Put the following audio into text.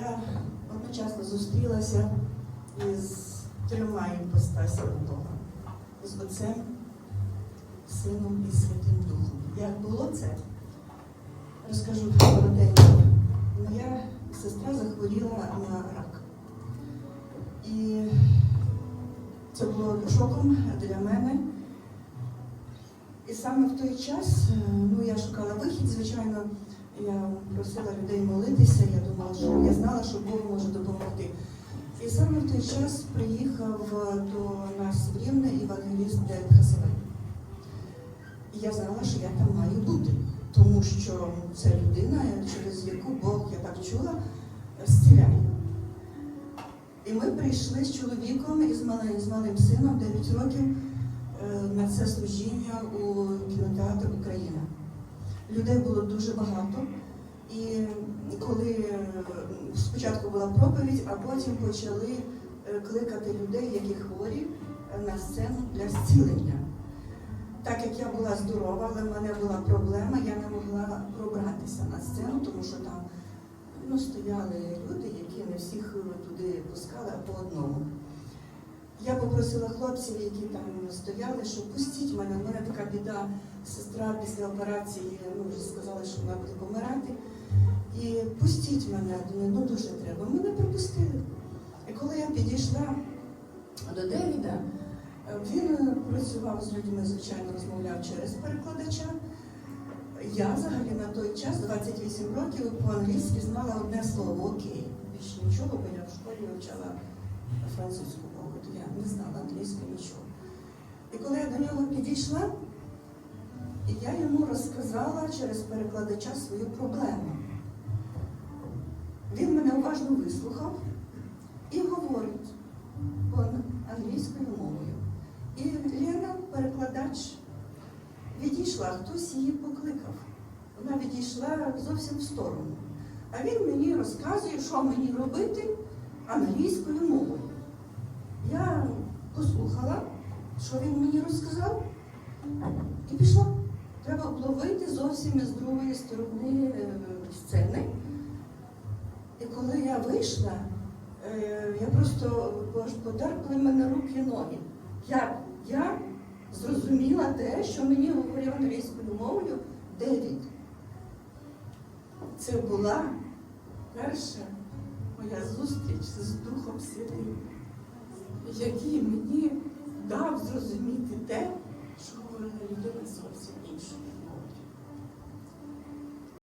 я одночасно зустрілася із трьома іпостасями Бога. З Отцем, Сином і Святим Духом. Як було це? Розкажу коротенько. Моя сестра захворіла на рак. І це було шоком для мене. І саме в той час, е, ну я шукала просила людей молитися, я думала, що я знала, що Бог може допомогти. І саме в той час приїхав до нас в Рівне евангеліст Дед Хасавей. І я знала, що я там маю бути, тому що це людина, через яку Бог, я так чула, зціляє. І ми прийшли з чоловіком і з малим, з малим сином 9 років е, на це служіння у кінотеатр Україна. Людей було дуже багато. І коли е, спочатку була проповідь, а потім почали е, кликати людей, які хворі, е, на сцену для зцілення. Так як я була здорова, але в мене була проблема, я не могла пробратися на сцену, тому що там ну, стояли люди, які не всіх туди пускали, а по одному. Я попросила хлопців, які там стояли, що пустіть мене, в мене така біда, сестра після операції, ну вже сказали, що вона буде помирати. Пустіть мене, ну дуже треба. Мене пропустили. І коли я підійшла до Девіда, е, він е, працював з людьми, звичайно, розмовляв через перекладача. Я взагалі на той час, 28 років, по-англійськи знала одне слово окей. Більше нічого, бо я в школі вивчала французьку мову, то я не знала англійську нічого. І коли я до нього підійшла, я йому розказала через перекладача свою проблему. Він мене уважно вислухав і говорить англійською мовою. І Лена, перекладач, відійшла, хтось її покликав. Вона відійшла зовсім в сторону. А він мені розказує, що мені робити англійською мовою. Я послухала, що він мені розказав, і пішла. Треба обловити зовсім із другої сторони е, сцени. Я вийшла, е, я просто аж мене руки ноги. Як я зрозуміла те, що мені говорив англійською мовою Девід. Це була перша моя зустріч з Духом Святим, який мені дав зрозуміти те,